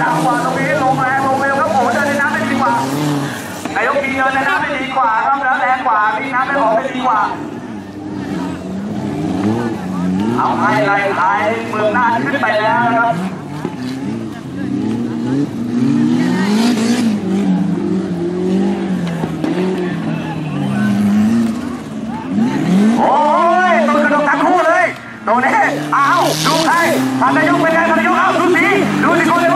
จังหวะตรงนี้ลงแรงลงเร็วครับผมเดินในน้ำได้ดีกว่านายกมีเดินในน้ำได้ดีกว่าครับแล้วแรงกว่ามีน้ำได้ออกได้ดีกว่า เอาไฮไลท์ไฮเมืองน่าขึ้นไปแล้วครับโดนแน่เอาดูใครทันนายกเป็นไงทันนายกเอาดูสิดูสิคน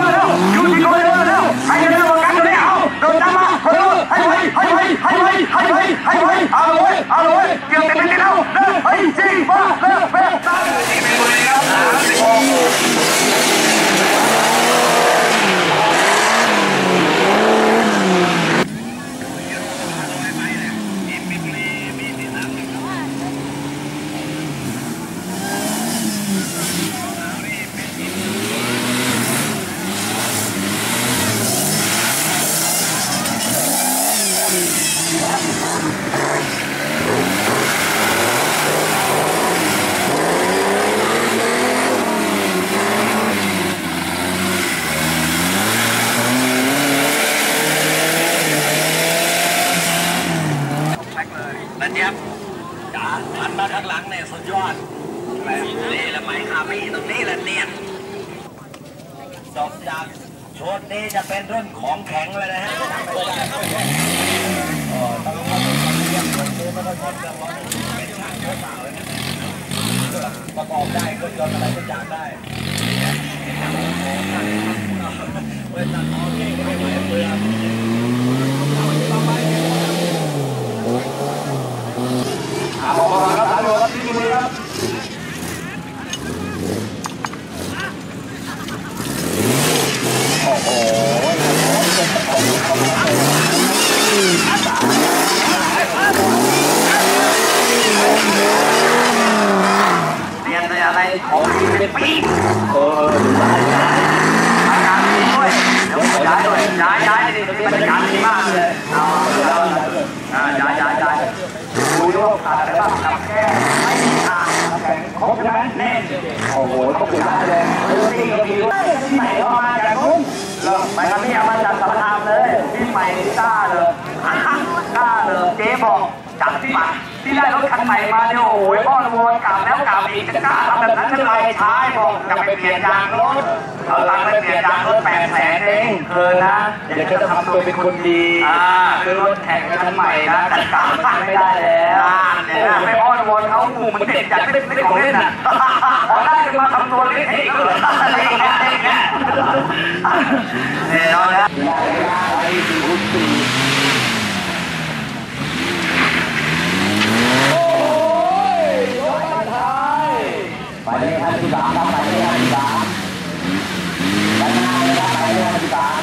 ให้ไว้ให้ไว้ให้ไว้เอาเลยเอาเลยเกี่ยวเต็มที่แล้วเริ่มไปจีบ้าเริ่มเป๊ะตั้งนี่เป็นบุรีรับสามสิบหก นั่นเนี้ยจ๋าหันมาข้างหลังเนี่ยสุดยอดนี่แหละไหมคามีตรงนี้แหละเนียนจบจากชุดนี้จะเป็นเรื่องของแข็งเลยนะฮะอ๋อต้องลงมาเรียกคนดูไม่ต้องชนเรื่องร้อนเป็นช่างยอะเปล่าเลยนะประกอบได้เครื่องยนต์อะไรกอย่างได้เว้ยตัดออกนี่ก็ไม่ไหวเปลือก เอาออกมาครับสามโลครับที่บุรีครับเรียนในอะไรของดี เป็นปีเอออากาศดีด้วยย้ายด้วยย้ายย้ายนี่บรรยากาศดีมากเลยเอาแล้วอ่าย้ายย้ายย้ายดูดิว่าขาดอะไรบ้างกับแก้ไม่มีขาดแข็งครบใช่ไหมแน่นโอ้โหครบอยู่ได้เลยเฮ้ยนี่ก็มีด้วยที่ใหม่ออกมาจากนู้นเริ่ไปครับพี่เอามาจากสารคามเลยที่ใหม่ที่ต้าเลยต้าเลยเจ๊บอกจัดที่ใหม่ ที่ได้รถคันใหม่มาเนี่ยโอ้โหอ้อนวอนกลับแล้วกลับอีกจะกล้าทำแบบนั้นจะไรท้ายบอกจะไปเปลี่ยนยางรถเอาตังค์ไปเปลี่ยนยางรถแปดแสนเองเออนะอยากจะทำตัวเป็นคนดีอ่าซื้อรถแข่งคันใหม่นะจัดการมันไม่ได้แล้วเนี่ยไม่อ้อนวอนเขาหมู่มันเด็กอยากได้ไม่ของเล่นอะพอได้จะมาทำตัวเล็กให้อีกเลยเนี่ยเอาละ ไปเลยครับที่สามครับไปเลยครับที่สามไปหน้าเลยครับไปเลยครับที่สาม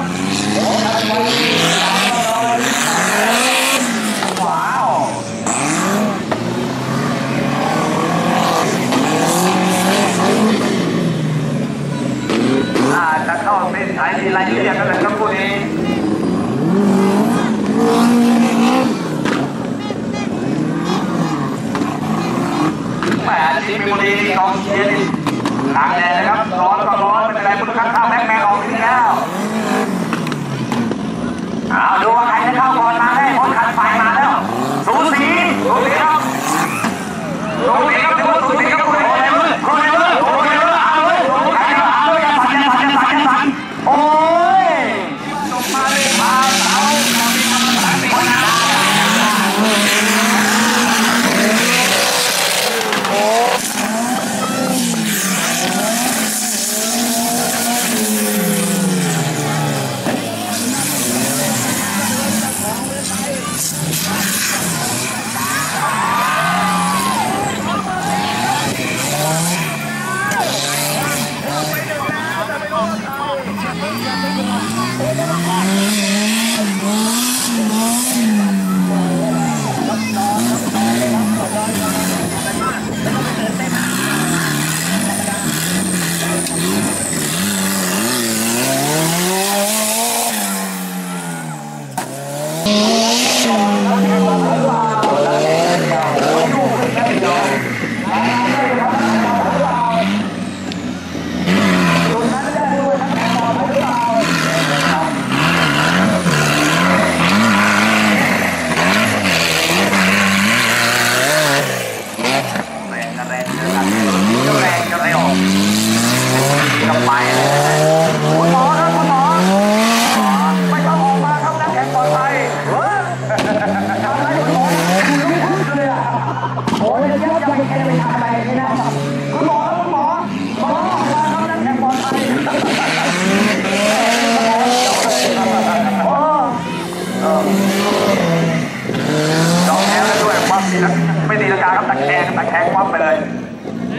Nigeria con la Camponé. Mẹ đi mình đi con chia đi. Nặng nề lắm, đó là đó, mình lại muốn khắc thao mẹ mẹ còn đi nào. เอาดูว่าใครจะเข้าก่อนมาได้คนขัดไฟมาแล้วสูสีสูสีครับสูสีครับ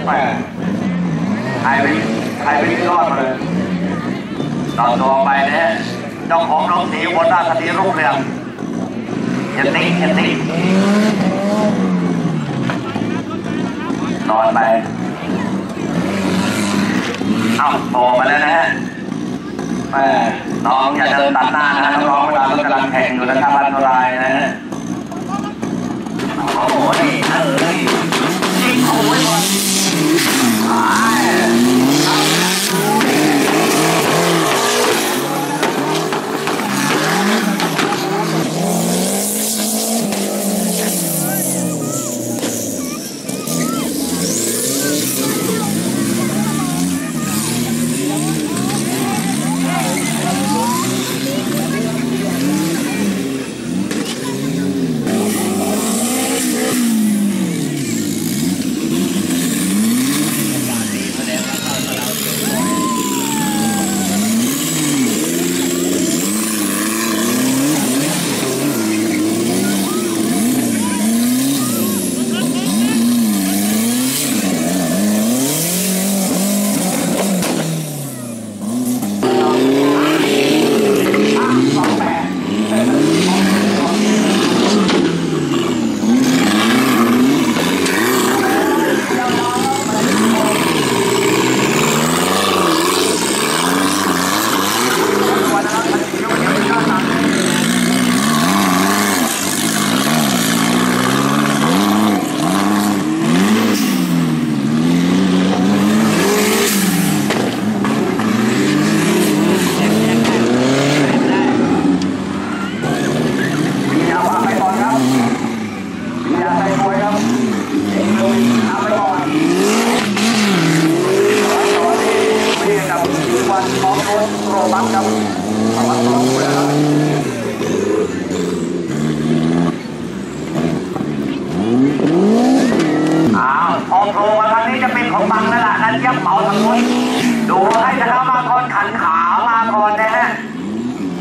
แม่ใครไปใครไปรอดมาเลยต่อตัวไปนะฮะเจ้าของรถหนีบนหน้าคดีรุ่งเรืองยันนิ่งยันนิ่นอนไปเอ้าต่ล่มาแล้วนะฮะแมน้องอย่าเดินตัดหน้านะน้องเวลารถกำลังแข่งอยู่นะครับอันตรายนะฮะโอ้โหนี่เอ้ย ตายอย่าวางไปก่อนครับอย่าใส่มวยครับเอ็งลุยเอาไปก่อนสวัสดีพี่กับวันของรถโรบัสครับสวัสดีครับอ้าวออกโรงมาทางนี้จะเป็นของบังแล้วล่ะนั่นยับเหมาทั้งหมดดูให้จะเข้ามาก่อนขันขามาก่อนนะฮะ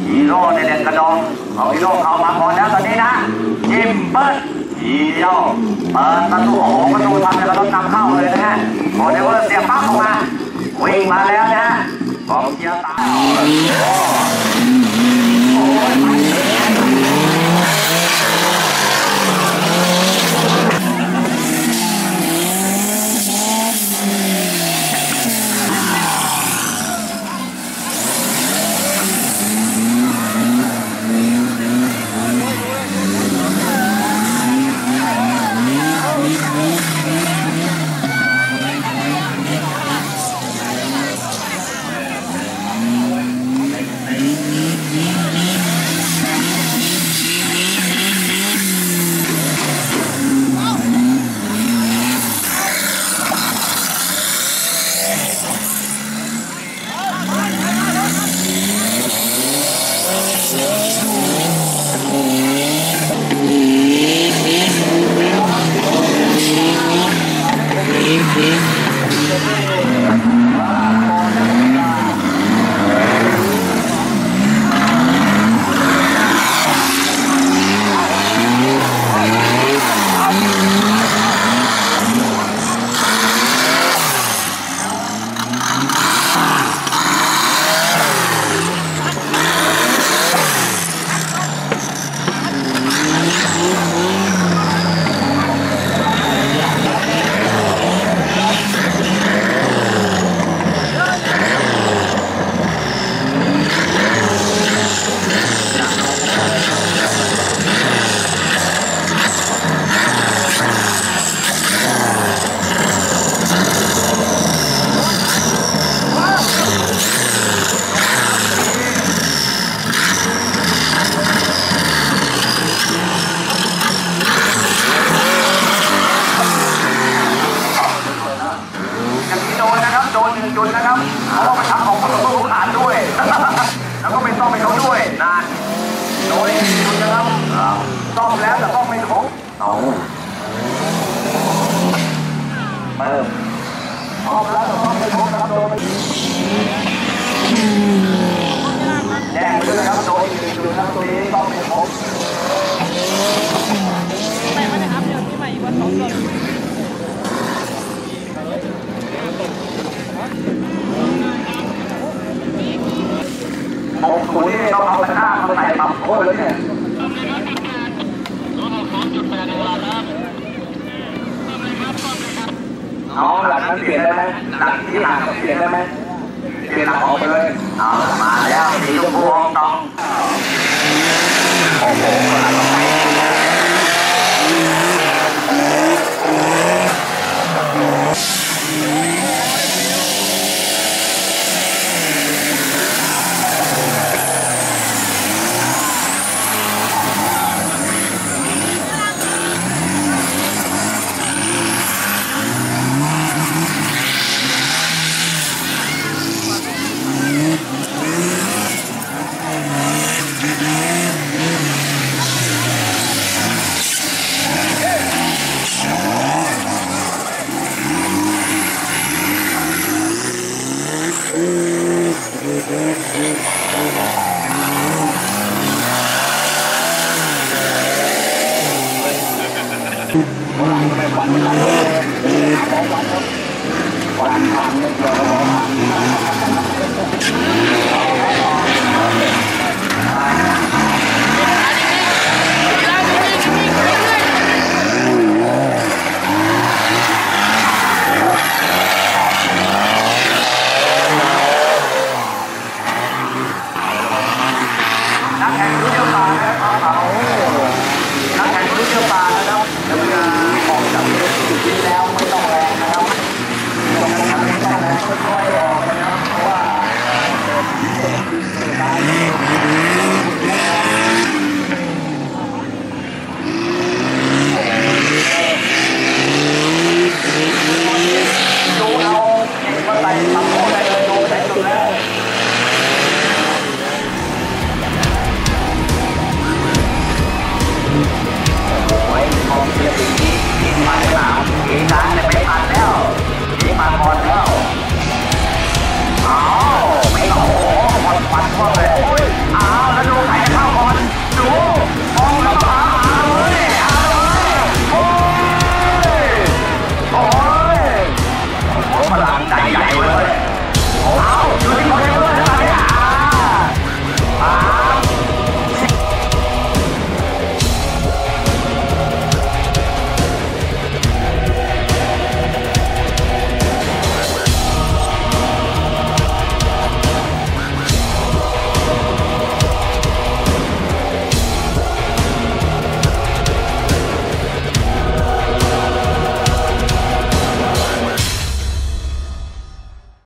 ฮีโร่ในเด่นกระดองเอาฮีโร่เข้ามาก่อนแล้วตอนนี้นะจิม เปิดทีเดียวเปิดประตูโอ้ประตูทำจะกระต้องนำเข้าเลยนะฮะโมเดลเวเสียบปั๊บออกมาวิ่งมาแล้วนะฮะกองเชียร์ตาโอ